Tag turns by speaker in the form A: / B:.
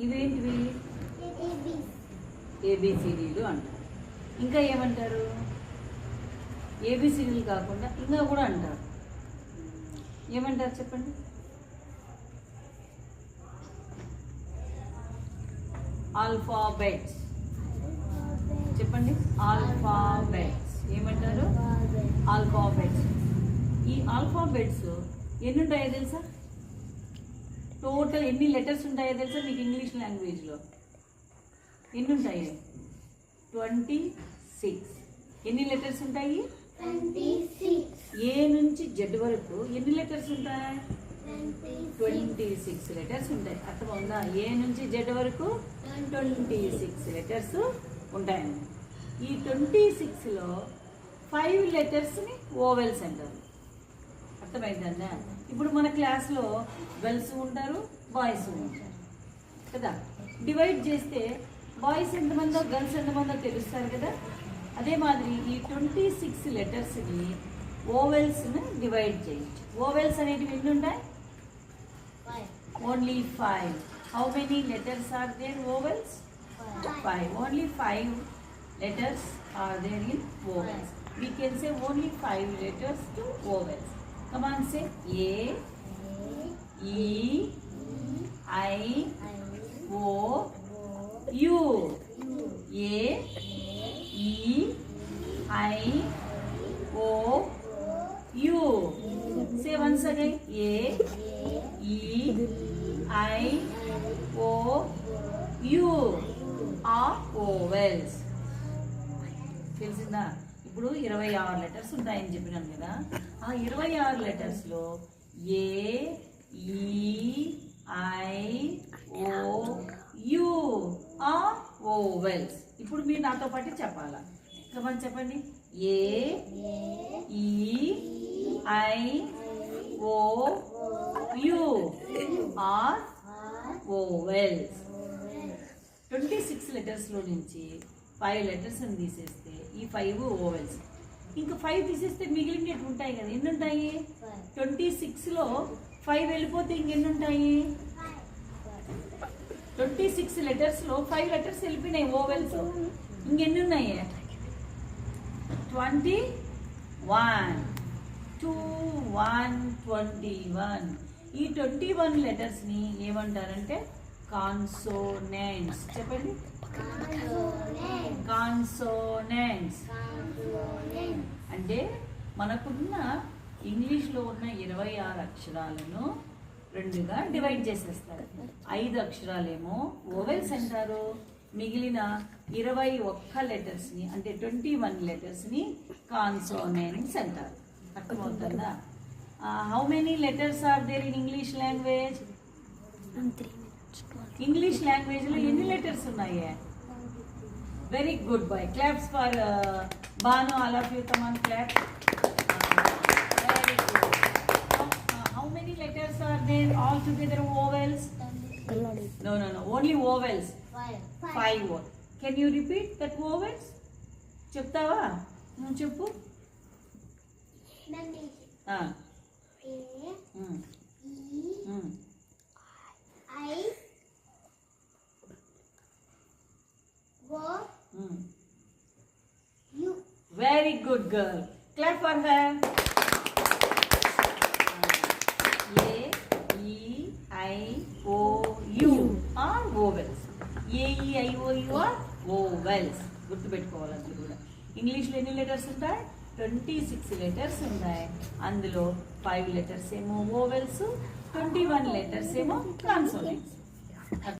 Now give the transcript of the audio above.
A: ఇవేంటివి? ఏబిసిడీలు అంటారు. ఇంకా ఏమంటారు? ఏబిసిడీలు కాకుండా ఇంకా కూడా అంటారు. ఏమంటారు చెప్పండి? ఆల్ఫాబెట్స్. చెప్పండి. ఆల్ఫాబెట్స్. ఏమంటారు? ఆల్ఫాబెట్స్. ఈ ఆల్ఫాబెట్స్ ఎన్ని ఉంటాయో తెలుసా? టోటల్ ఎన్ని లెటర్స్ ఉంటాయో తెలుసా మీకు ఇంగ్లీష్ లాంగ్వేజ్లో? ఎన్ని ఉంటాయి ట్వంటీ సిక్స్. ఎన్ని లెటర్స్ ఉంటాయి? ఏ నుంచి జెడ్ వరకు ఎన్ని లెటర్స్ ఉంటాయి? ట్వంటీ సిక్స్ లెటర్స్ ఉంటాయి. అర్థమవుందా ఏ నుంచి జెడ్ వరకు? ట్వంటీ సిక్స్ లెటర్స్ ఉంటాయండి ఈ ట్వంటీ సిక్స్లో ఫైవ్ లెటర్స్ని ఓవెల్స్ అంటారు అర్థమైందండి ఇప్పుడు మన క్లాస్లో గర్ల్స్ ఉంటారు బాయ్స్ ఉంటారు. కదా? డివైడ్ చేస్తే బాయ్స్ ఎంతమందో గర్ల్స్ ఎంతమందో తెలుస్తారు కదా? అదే మాదిరి ఈ ట్వంటీ సిక్స్ లెటర్స్ని ఓవెల్స్ని డివైడ్ చేయొచ్చు ఓవెల్స్ అనేటివి ఎన్ని ఉంటాయి? Only five. How many letters are there vowels five. Only five letters are there in vowels. We can say only five letters to vowels. अब आंसर ये आई, ओ, यू। ये I, O, you. से बन सके ये I, O, U. Are vowels फिर सीखना ఇప్పుడు ఇరవై ఆరు లెటర్స్ ఉంటాయని చెప్పినాను కదా ఆ ఇరవై ఆరు లెటర్స్లో A E I O U are vowels ఇప్పుడు మీరు నాతో పాటు చెప్పాలా? కమని చెప్పండి. A E I O U are vowels twenty six లెటర్స్లో నుంచి ఫైవ్ లెటర్స్ని తీసేస్తే ఈ ఫైవ్ ఓవెల్స్ ఇంకా ఫైవ్ తీసేస్తే మిగిలినవి ఉంటాయి కదా ఎన్ని ఉంటాయి? ట్వంటీ సిక్స్లో ఫైవ్ వెళ్ళిపోతే ఇంకెన్ని ఉంటాయి? ట్వంటీ సిక్స్ లెటర్స్లో ఫైవ్ లెటర్స్ వెళ్ళిపోయినాయి ఓవెల్స్ ఇంకెన్ని ఉన్నాయి? Twenty one two one twenty one ఈ ట్వంటీ వన్ లెటర్స్ని ఏమంటారంటే? కాన్సోనెంట్స్ చెప్పండి. కాన్సోనెంట్స్ అంటే మనకున్న ఇంగ్లీష్లో ఉన్న ఇరవై ఆరు అక్షరాలను రెండుగా డివైడ్ చేసేస్తారు. ఐదు అక్షరాలేమో ఓవెల్స్ అంటారు. మిగిలిన ఇరవై ఒక్క లెటర్స్ని అంటే ట్వంటీ వన్ లెటర్స్ని కాన్సోనెంట్స్ అంటారు. అర్థమవుతుందా? How many letters are there in English language English లాంగ్వేజ్లో ఎన్ని లెటర్స్ ఉన్నాయి? Very good boy claps for Banu all of you come on clap how many letters are there all together vowels no no no only vowels five can you repeat that vowels చెప్తావా నువ్వు చెప్పు ఆ. Good girl clap for her A E I O U are vowels A E I O U are vowels గుర్తుపెట్టుకోవాలి అందులో కూడా. ఇంగ్లీష్లో ఎన్ని letters ఉంటాయి? ట్వంటీ సిక్స్ లెటర్స్ ఉంటాయి. అందులో ఫైవ్ లెటర్స్ ఏమో ఓవెల్స్ ట్వంటీ వన్ లెటర్స్ ఏమో కాన్సోనెంట్స్